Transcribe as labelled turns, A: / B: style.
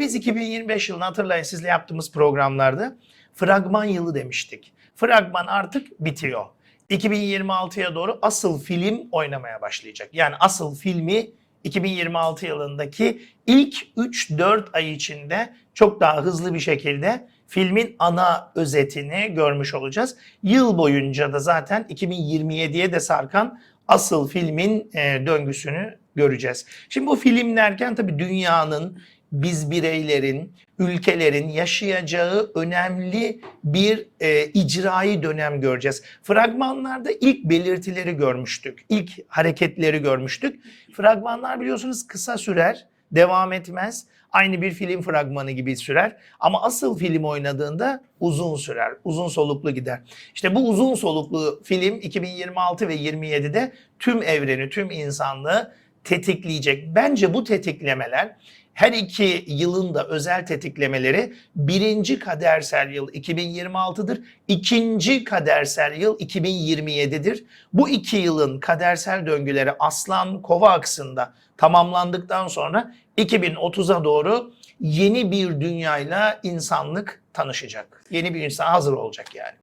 A: Biz 2025 yılını hatırlayın sizle yaptığımız programlarda fragman yılı demiştik. Fragman artık bitiyor. 2026'ya doğru asıl film oynamaya başlayacak. Yani asıl filmi 2026 yılındaki ilk 3-4 ay içinde çok daha hızlı bir şekilde filmin ana özetini görmüş olacağız. Yıl boyunca da zaten 2027'ye de sarkan asıl filmin e, döngüsünü göreceğiz. Şimdi bu film derken tabii dünyanın, biz bireylerin, ülkelerin yaşayacağı önemli bir e, icraî dönem göreceğiz. Fragmanlarda ilk belirtileri görmüştük, ilk hareketleri görmüştük. Fragmanlar biliyorsunuz kısa sürer, devam etmez. Aynı bir film fragmanı gibi sürer. Ama asıl film oynadığında uzun sürer, uzun soluklu gider. İşte bu uzun soluklu film 2026 ve 27'de tüm evreni, tüm insanlığı tetikleyecek. Bence bu tetiklemeler her iki yılın da özel tetiklemeleri birinci kadersel yıl 2026'dır. ikinci kadersel yıl 2027'dir. Bu iki yılın kadersel döngüleri aslan kova aksında tamamlandıktan sonra 2030'a doğru yeni bir dünyayla insanlık tanışacak. Yeni bir insan hazır olacak yani.